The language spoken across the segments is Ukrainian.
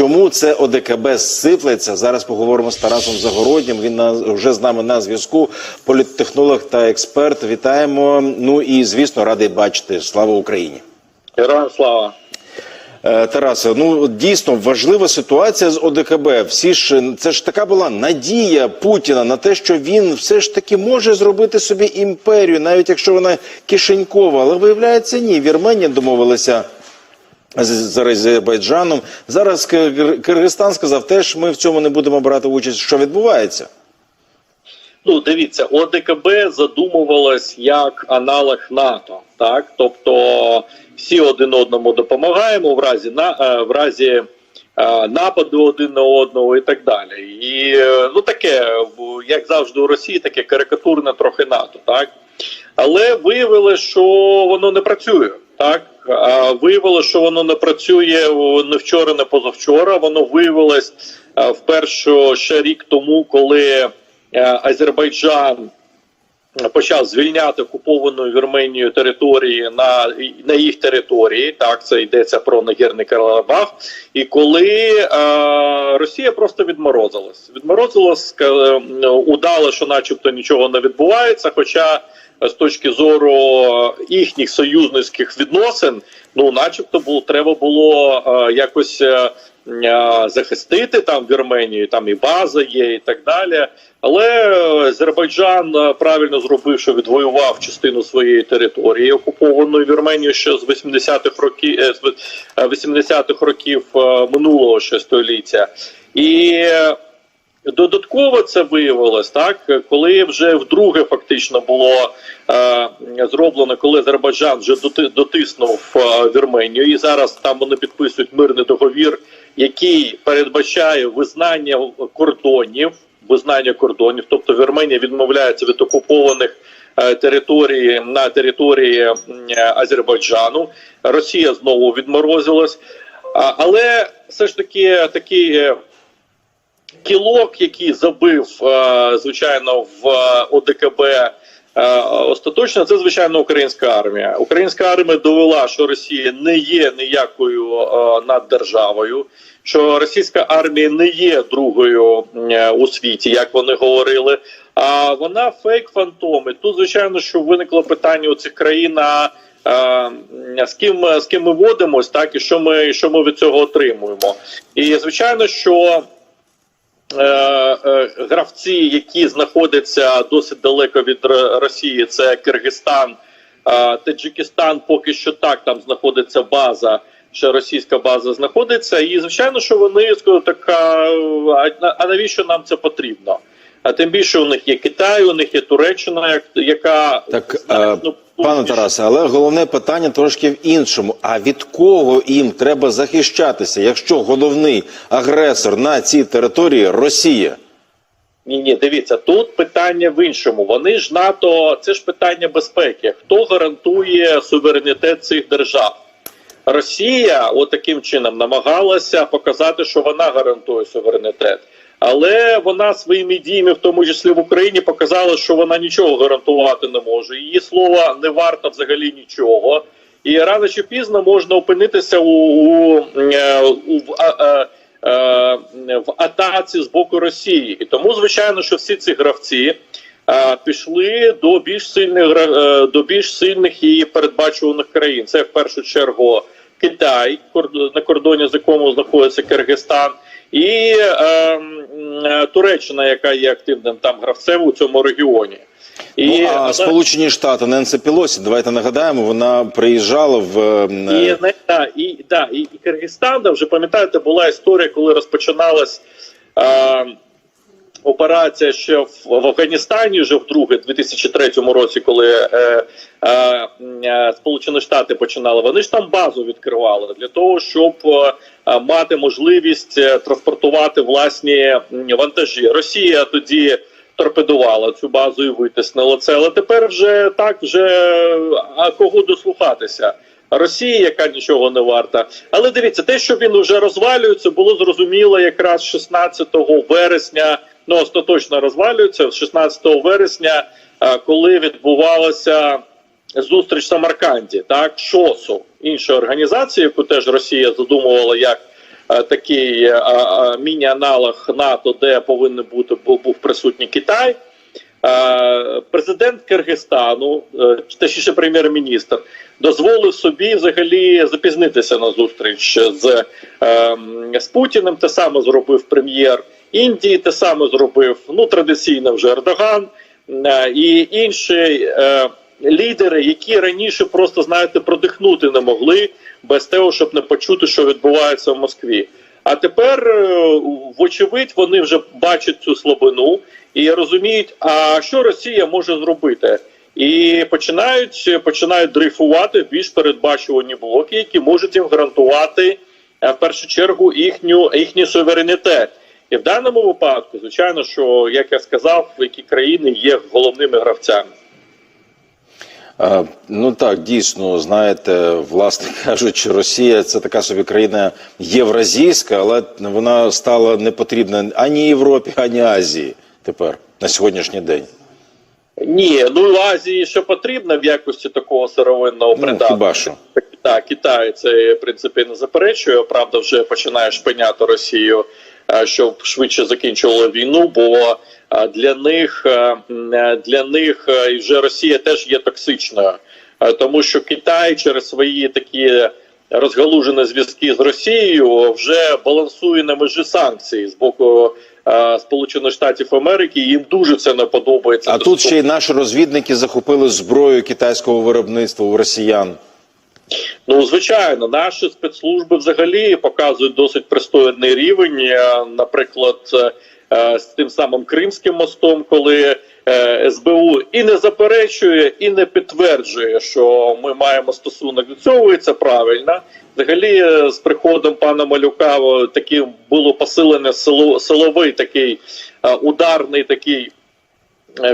Чому це ОДКБ сиплеться? Зараз поговоримо з Тарасом Загороднім. Він на вже з нами на зв'язку. Політтехнолог та експерт. Вітаємо. Ну і звісно, радий бачити. Слава Україні. Героям слава. Е, Тарасе, ну дійсно важлива ситуація з ОДКБ. Всі ж це ж така була надія Путіна на те, що він все ж таки може зробити собі імперію, навіть якщо вона кишенькова. Але виявляється, ні. Вірменія домовилася з Азербайджаном. Зараз Кир- Киргизстан сказав, теж ми в цьому не будемо брати участь. Що відбувається? Ну, дивіться, ОДКБ задумувалось як аналог НАТО, так тобто всі один одному допомагаємо в разі на е, в разі е, нападу один на одного і так далі. І е, ну таке, як завжди у Росії, таке карикатурне трохи НАТО, так але виявилося, що воно не працює. Так виявилося, що воно не працює не вчора, не позавчора. Воно виявилось вперше ще рік тому, коли е, Азербайджан почав звільняти окуповану Вірменією території на, на їх території. Так, це йдеться про Нагірний Карабах. І коли е, Росія просто відморозилась, відморозилась, удала, що, начебто, нічого не відбувається. Хоча з точки зору їхніх союзницьких відносин, ну, начебто, було треба було е, якось. е, е, Захистити там Вірменію, там і база є, і так далі. Але Азербайджан е, правильно зробив, що відвоював частину своєї території, окупованої Вірменією ще з 80-х років е, з 80-х років е, минулого ще століття. І е, Додатково це виявилось так, коли вже вдруге фактично було е, зроблено, коли Азербайджан вже доти- дотиснув е, Вірменію, і зараз там вони підписують мирний договір, який передбачає визнання кордонів, визнання кордонів, тобто Вірменія відмовляється від окупованих е, територій на території Азербайджану. Росія знову відморозилась. Але все ж таки такий. Кілок, який забив, е, звичайно, в е, ОДКБ е, остаточно, це звичайно українська армія. Українська армія довела, що Росія не є ніякою наддержавою, що російська армія не є другою у світі, як вони говорили. А вона фейк фантом. І тут, звичайно, що виникло питання у цих країн. а, з ким з ким ми водимось, так і що ми що ми від цього отримуємо, і звичайно, що гравці, які знаходяться досить далеко від Росії, це Киргизстан, е, Таджикистан, поки що так там знаходиться база. Ще російська база знаходиться, і звичайно, що вони скажуть, так, а- а навіщо нам це потрібно? А тим більше у них є Китай, у них є Туреччина, як- яка Так, значно е, пане. Тарасе, але головне питання трошки в іншому. А від кого їм треба захищатися, якщо головний агресор на цій території Росія? Ні, ні, дивіться, тут питання в іншому. Вони ж НАТО, це ж питання безпеки. Хто гарантує суверенітет цих держав? Росія от чином намагалася показати, що вона гарантує суверенітет. Але вона своїми діями, в тому числі в Україні, показала, що вона нічого гарантувати не може. Її слово не варто взагалі нічого. І рано чи пізно можна опинитися у, у, е, у в, а, а, е, в атаці з боку Росії. І тому, звичайно, що всі ці гравці е, пішли до більш сильних е, до більш сильних і передбачуваних країн. Це в першу чергу Китай, на кордоні з якому знаходиться Киргизстан, і е, е, Туреччина, яка є активним там гравцем у цьому регіоні. І, ну, а вона... Сполучені Штати Ненсі Пілосі, давайте нагадаємо, вона приїжджала в ем, І, е, не, да, і, да, і, і Киргизстан, да, вже пам'ятаєте, була історія, коли розпочиналась е, операція ще в, в Афганістані, вже вдруге, в 2003 році, коли е, е, е, Сполучені Штати починали. Вони ж там базу відкривали для того, щоб е, мати можливість е, транспортувати власні вантажі. Росія тоді. Торпедувала цю базу і витиснила це, але тепер вже так вже а кого дослухатися? Росії, яка нічого не варта. Але дивіться, те, що він вже розвалюється, було зрозуміло якраз 16 вересня. Ну остаточно розвалюється 16 вересня, е, коли відбувалася зустріч в Самарканді, так ШОСу, іншої організації, яку теж Росія задумувала як е, такий е, міні-аналог НАТО, де повинен бути був, присутній Китай. Е, Президент Киргизстану, точніше прем'єр-міністр, дозволив собі взагалі запізнитися на зустріч з, е, з Путіним. Те саме зробив прем'єр Індії, те саме зробив ну традиційно вже Ердоган е, і інші е, лідери, які раніше просто знаєте продихнути не могли без того, щоб не почути, що відбувається в Москві. А тепер, е, вочевидь, вони вже бачать цю слабину і розуміють, а що Росія може зробити. І починають починають дрейфувати більш передбачувані блоки, які можуть їм гарантувати в першу чергу їхню їхній суверенітет. І в даному випадку, звичайно, що як я сказав, які країни є головними гравцями. Ну так, дійсно, знаєте, власне кажучи, Росія це така собі країна євразійська, але вона стала не потрібна ані Європі, ані Азії тепер на сьогоднішній день. Ні, ну Азії що потрібно в якості такого сировинного Ну, хіба що. Так, Китай це в принципі не заперечує. Правда, вже починає шпиняти Росію, щоб швидше закінчувала війну. Бо е, для них е, е, для них е, і вже Росія теж є токсичною, Е, тому що Китай через свої такі розгалужені зв'язки з Росією вже балансує на межі санкцій з боку. е, Сполучених Штатів Америки їм дуже це не подобається. А тут ще й наші розвідники захопили зброю китайського виробництва у росіян. Ну, звичайно, наші спецслужби взагалі показують досить пристойний рівень. Е, Наприклад, е, е, з тим самим Кримським мостом, коли СБУ і не заперечує, і не підтверджує, що ми маємо стосунок до цього, і це правильно. Взагалі, з приходом пана Малюка о, такі було посилене силовий такий ударний такий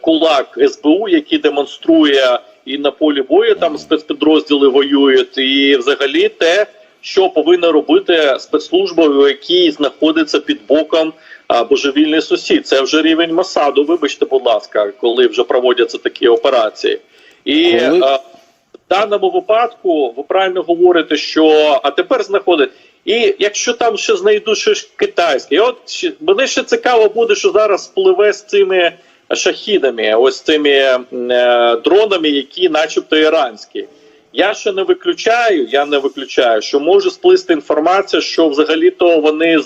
кулак СБУ, який демонструє і на полі бою там спецпідрозділи воюють, і взагалі те, що повинна робити спецслужба, у якій знаходиться під боком а, божевільний сусід. Це вже рівень Масаду. Вибачте, будь ласка, коли вже проводяться такі операції. І Коли- а, в даному випадку ви правильно говорите, що а тепер знаходить. І якщо там ще знайдуть щось китайське, і от мене ще цікаво буде, що зараз спливе з цими шахідами, ось цими е, дронами, які, начебто, іранські. Я ще не виключаю, я не виключаю, що може сплисти інформація, що взагалі-то вони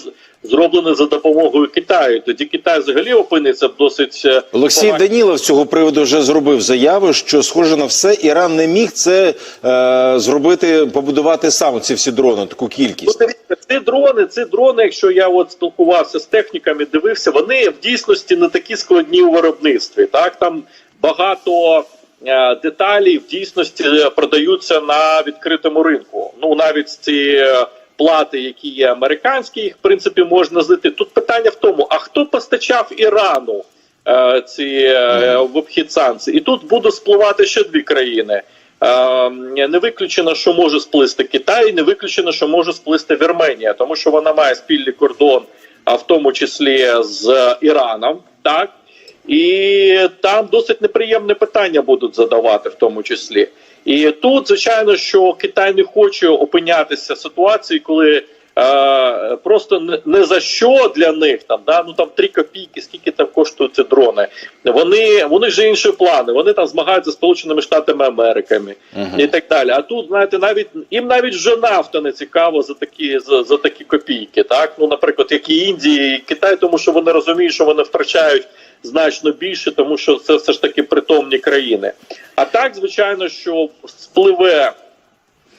з- зроблені за допомогою Китаю. Тоді Китай взагалі опиниться в досить е, Олексій поганій Данілов з цього приводу вже зробив заяву, що схоже на все, Іран не міг це е, зробити, побудувати сам ці всі дрони, таку Ну, кількість. дивіться, ці дрони, ці дрони, якщо я от спілкувався з техніками, дивився, вони в дійсності не такі складні у виробництві. Так там багато е, деталей в дійсності е, продаються на відкритому ринку. Ну навіть ці плати, які є американські, їх в принципі можна знайти. Тут питання в тому: а хто постачав Ірану? е, Ці е, в обхід санкцій, і тут будуть спливати ще дві країни. Е, Не виключено, що може сплисти Китай, не виключено, що може сплисти Вірменія, тому що вона має спільний кордон, а в тому числі з Іраном, так і там досить неприємне питання будуть задавати, в тому числі. І тут, звичайно, що Китай не хоче опинятися в ситуації, коли е, просто не, за що для них там, да, ну там 3 копійки, скільки там коштують ці дрони. Вони, вони ж інші плани. Вони там змагаються з Сполученими Штатами Америками і так далі. А тут, знаєте, навіть їм навіть вже нафта не цікаво за такі за, за такі копійки. Так, ну, наприклад, як і Індії, і Китай, тому що вони розуміють, що вони втрачають значно більше, тому що це все ж таки притомні країни. А так, звичайно, що спливе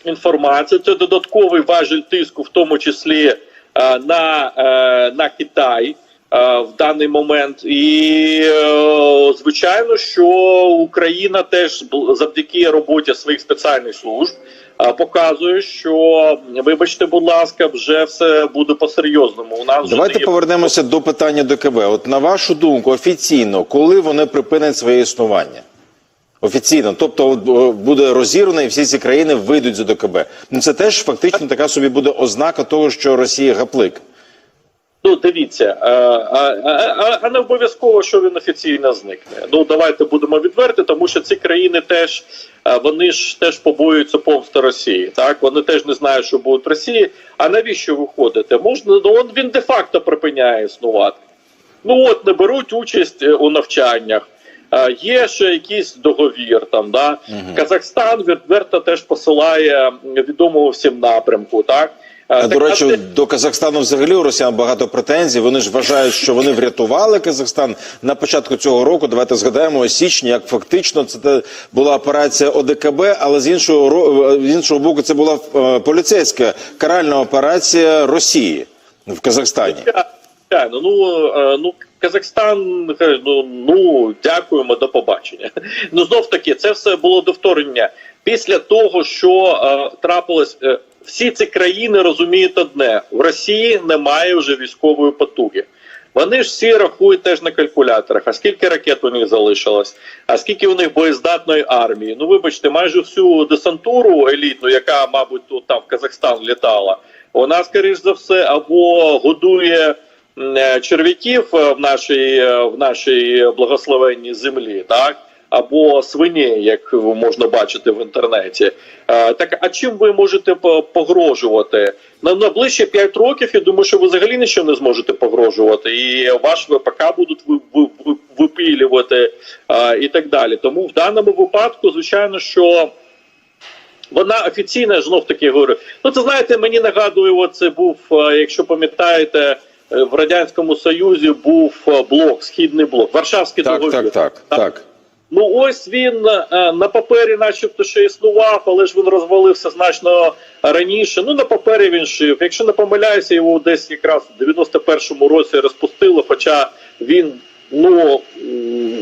інформація, це додатковий важель тиску, в тому числі е, на, е, на Китай. е, В даний момент, і звичайно, що Україна теж завдяки роботі своїх спеціальних служб показує, що вибачте, будь ласка, вже все буде по-серйозному. У нас Давайте є повернемося до питання ДКБ. От на вашу думку, офіційно, коли вони припинять своє існування? Офіційно, тобто буде розірвано і всі ці країни вийдуть з ДКБ. Ну це теж фактично така собі буде ознака того, що Росія гаплик. Ну, дивіться, а, а, а, а не обов'язково, що він офіційно зникне. Ну давайте будемо відверти, тому що ці країни теж вони ж теж побоюються помсти Росії. Так вони теж не знають, що буде в Росії. А навіщо виходити? Можна ну он він де-факто припиняє існувати. Ну от не беруть участь е, у навчаннях. А, Є ще якийсь договір там, да Казахстан відверто теж посилає відомого всім напрямку, так, до речі, до Казахстану взагалі у росіян багато претензій. Вони ж вважають, що вони врятували Казахстан на початку цього року. Давайте згадаємо у січні, як фактично це була операція ОДКБ, але з іншого ро- з іншого боку, це була е, поліцейська каральна операція Росії в Казахстані. Звичайно, ну, е, ну Казахстан ну, ну дякуємо, до побачення. Ну знов таки, це все було до вторгнення. Після того, що е, трапилось, е, всі ці країни розуміють одне: в Росії немає вже військової потуги. Вони ж всі рахують теж на калькуляторах. А скільки ракет у них залишилось? А скільки у них боєздатної армії? Ну вибачте, майже всю десантуру елітну, яка, мабуть, тут там в Казахстан літала, вона, скоріш за все, або годує е, черв'яків е, в нашій е, в нашій благословенній землі, так. Або свині, як можна бачити в інтернеті. Е, так а чим ви можете погрожувати? На найближчі 5 років я думаю, що ви взагалі нічим не зможете погрожувати, і ваш ВПК будуть ви, ви, ви- випилювати е, і так далі. Тому в даному випадку, звичайно, що вона офіційна знов таки говорю. Ну, це знаєте, мені нагадує, це був, е, якщо пам'ятаєте, в радянському союзі був блок, східний блок, Варшавський Так, договір. так, так, так. Ну ось він е, на папері, начебто, ще існував, але ж він розвалився значно раніше. Ну на папері він шив. Якщо не помиляюся, його десь якраз в 91-му році розпустили, хоча він ну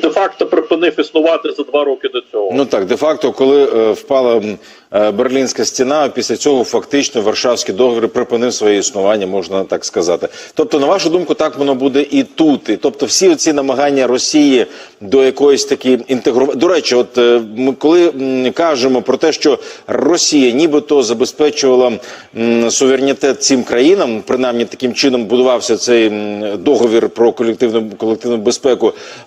де-факто припинив існувати за два роки до цього. Ну так, де-факто, коли е, впала е, Берлінська стіна, після цього фактично Варшавський договір припинив своє існування, можна так сказати. Тобто, на вашу думку, так воно буде і тут. І тобто, всі ці намагання Росії до якоїсь такі інтегрувати. До речі, от е, ми коли кажемо про те, що Росія нібито забезпечувала суверенітет цим країнам, принаймні таким чином будувався цей договір про колективну колективну безпеку.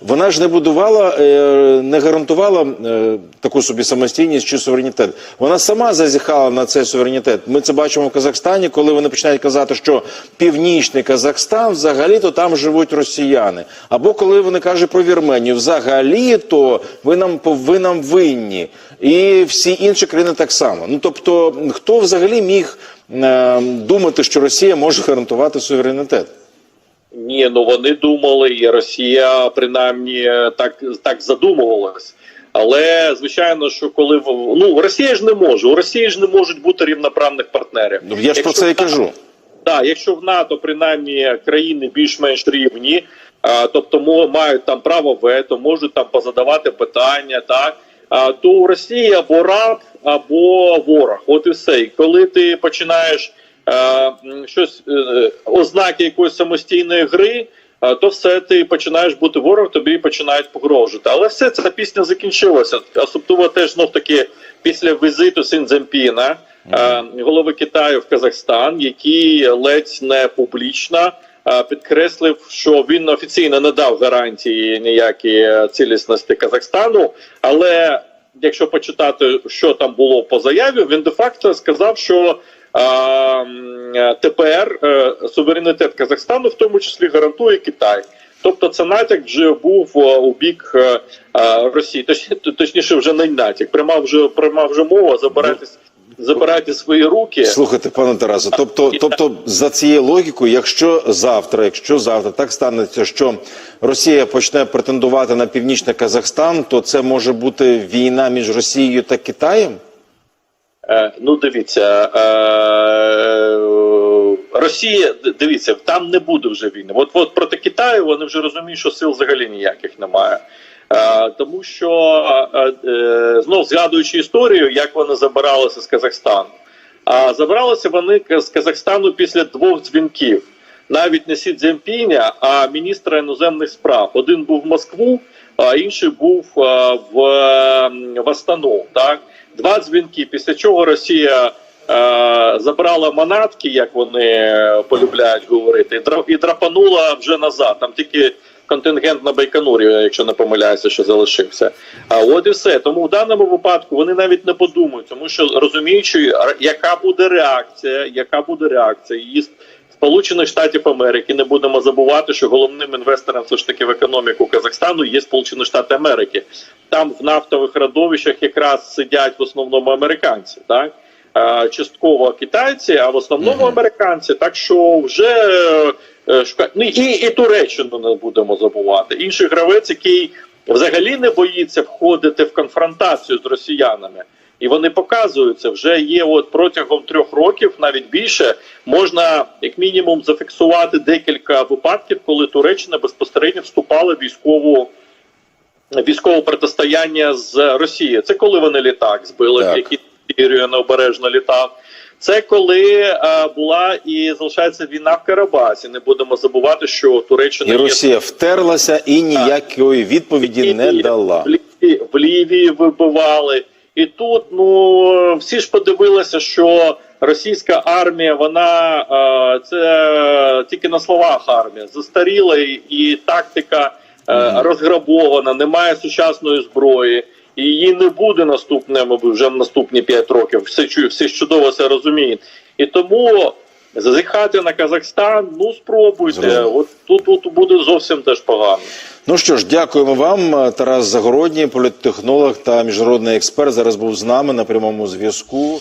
Вона ж не будувала, е, не гарантувала е, таку собі самостійність чи суверенітет. Вона сама зазіхала на цей суверенітет. Ми це бачимо в Казахстані, коли вони починають казати, що північний Казахстан взагалі-то там живуть росіяни. Або коли вони кажуть про Вірменію, взагалі-то ви нам ви нам винні. І всі інші країни так само. Ну тобто, хто взагалі міг е, думати, що Росія може гарантувати суверенітет? Ні, ну вони думали, і Росія принаймні так, так задумувалась. Але звичайно, що коли в- ну Росія ж не може, у Росії ж не можуть бути рівноправних партнерів. Ну, Я ж про це і кажу. Так, якщо в НАТО принаймні країни більш-менш рівні, а, тобто мо- мають там право вето, можуть там позадавати питання, так а, то у Росії або раб, або ворог. От і все. І коли ти починаєш е, щось е, ознаки якоїсь самостійної гри. То все ти починаєш бути ворог, тобі починають погрожувати. Але все ця пісня закінчилася. Особливо теж знов таки після візиту Сіндземпіна, е, голови Китаю в Казахстан, який ледь не публічно е, підкреслив, що він офіційно не дав гарантії ніякі е, цілісності Казахстану. Але якщо почитати, що там було по заяві, він де-факто сказав, що е, е, тепер е, суверенітет Казахстану в тому числі гарантує Китай. Тобто це натяк вже був е, у бік е, Росії, Точ- точніше, вже не натяк. Пряма вже пряма вже мова забирайтесь, забирайте свої руки. Слухайте, пане Тарасо, тобто, тобто за цією логікою, якщо завтра, якщо завтра так станеться, що Росія почне претендувати на північний Казахстан, то це може бути війна між Росією та Китаєм? Е, ну, дивіться, е, Росія, дивіться, там не буде вже війни. От, от проти Китаю вони вже розуміють, що сил взагалі ніяких немає. Е, тому що е, е, знов згадуючи історію, як вони забиралися з Казахстану. А забралися вони з Казахстану після двох дзвінків. Навіть не Сі Цзіньпіня, а міністра іноземних справ. Один був в Москву, а інший був е, в Астану. Так? Два дзвінки, після чого Росія забрала манатки, як вони полюбляють говорити, і дра- драпанула вже назад. Там тільки контингент на Байконурі, якщо не помиляюся, що залишився. А от і все. Тому в даному випадку вони навіть не подумають, тому що розуміючи, яка буде реакція, яка буде реакція її Сполучених Штатів Америки. Не будемо забувати, що головним інвестором все ж таки в економіку Казахстану є Сполучені Штати Америки. Там в нафтових родовищах якраз сидять в основному американці, так частково китайці, а в основному американці. Так що вже е. Ну, і, і Туреччину не будемо забувати. Інший гравець, який взагалі не боїться входити в конфронтацію з росіянами. І вони показуються вже є. От протягом трьох років, навіть більше, можна як мінімум зафіксувати декілька випадків, коли Туреччина безпосередньо вступала в військову військове протистояння з Росією. Це коли вони літак збили, Так. який Сірію необережно літав. Це коли е, була і залишається війна в Карабасі. Не будемо забувати, що Туреччина І є Росія втерлася і ніякої відповіді не дала. В Лівії, в Лівії вибивали. І тут ну всі ж подивилися, що російська армія, вона е, це тільки на словах армія застаріла і, і тактика е, розграбована, немає сучасної зброї. І її не буде наступне, мабуть, вже в наступні 5 років. Всі, чу- всі чудово це розуміють. І тому зазіхати на Казахстан, ну спробуйте. Зрозуміло. От тут, тут буде зовсім теж погано. Ну що ж, дякуємо вам. Тарас Загородній, політтехнолог та міжнародний експерт, зараз був з нами на прямому зв'язку.